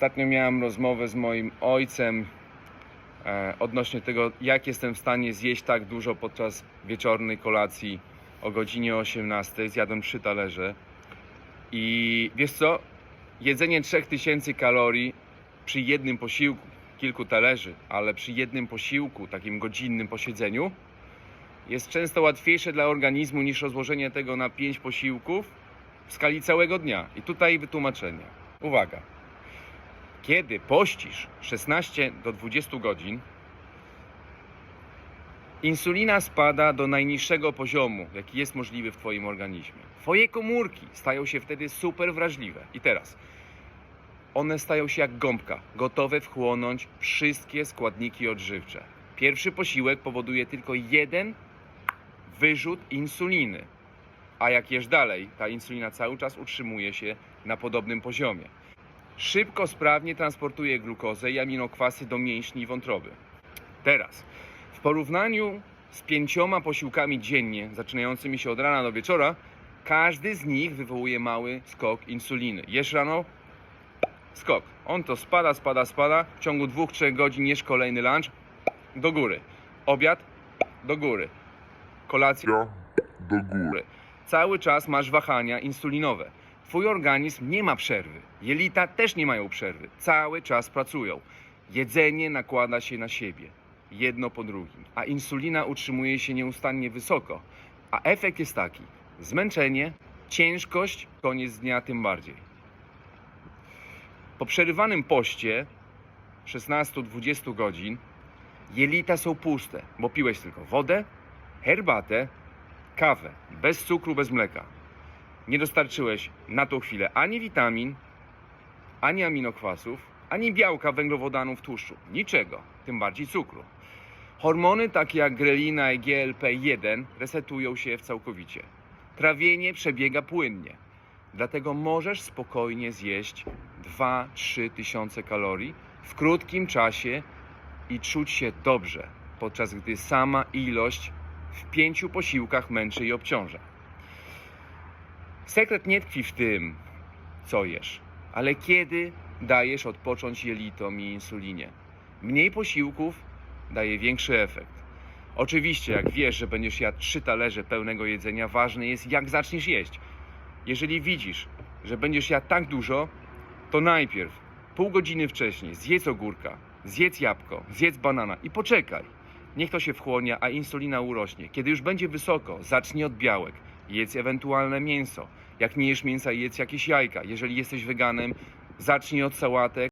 Ostatnio miałem rozmowę z moim ojcem e, odnośnie tego, jak jestem w stanie zjeść tak dużo podczas wieczornej kolacji o godzinie 18. Zjadłem trzy talerze. I wiesz co? Jedzenie 3000 kalorii przy jednym posiłku, kilku talerzy, ale przy jednym posiłku, takim godzinnym posiedzeniu, jest często łatwiejsze dla organizmu niż rozłożenie tego na 5 posiłków w skali całego dnia. I tutaj wytłumaczenie. Uwaga. Kiedy pościsz 16 do 20 godzin, insulina spada do najniższego poziomu, jaki jest możliwy w Twoim organizmie. Twoje komórki stają się wtedy super wrażliwe. I teraz one stają się jak gąbka, gotowe wchłonąć wszystkie składniki odżywcze. Pierwszy posiłek powoduje tylko jeden wyrzut insuliny. A jak jesz dalej, ta insulina cały czas utrzymuje się na podobnym poziomie. Szybko, sprawnie transportuje glukozę i aminokwasy do mięśni i wątroby. Teraz, w porównaniu z pięcioma posiłkami dziennie, zaczynającymi się od rana do wieczora, każdy z nich wywołuje mały skok insuliny. Jesz rano, skok. On to spada, spada, spada. W ciągu 2-3 godzin jesz kolejny lunch, do góry. Obiad, do góry. Kolacja, do góry. Cały czas masz wahania insulinowe. Twój organizm nie ma przerwy. Jelita też nie mają przerwy. Cały czas pracują. Jedzenie nakłada się na siebie, jedno po drugim, a insulina utrzymuje się nieustannie wysoko. A efekt jest taki: zmęczenie, ciężkość, koniec dnia tym bardziej. Po przerywanym poście 16-20 godzin jelita są puste, bo piłeś tylko wodę, herbatę, kawę, bez cukru, bez mleka. Nie dostarczyłeś na tą chwilę ani witamin, ani aminokwasów, ani białka, węglowodanów, tłuszczu. Niczego, tym bardziej cukru. Hormony takie jak grelina i GLP-1 resetują się całkowicie. Trawienie przebiega płynnie. Dlatego możesz spokojnie zjeść 2-3 tysiące kalorii w krótkim czasie i czuć się dobrze, podczas gdy sama ilość w pięciu posiłkach męczy i obciąża. Sekret nie tkwi w tym, co jesz, ale kiedy dajesz odpocząć jelitom i insulinie. Mniej posiłków daje większy efekt. Oczywiście, jak wiesz, że będziesz jadł trzy talerze pełnego jedzenia, ważne jest, jak zaczniesz jeść. Jeżeli widzisz, że będziesz jadł tak dużo, to najpierw pół godziny wcześniej zjedz ogórka, zjedz jabłko, zjedz banana i poczekaj. Niech to się wchłonie, a insulina urośnie. Kiedy już będzie wysoko, zacznij od białek. Jedz ewentualne mięso. Jak nie jesz mięsa, jedz jakieś jajka. Jeżeli jesteś weganem, zacznij od sałatek.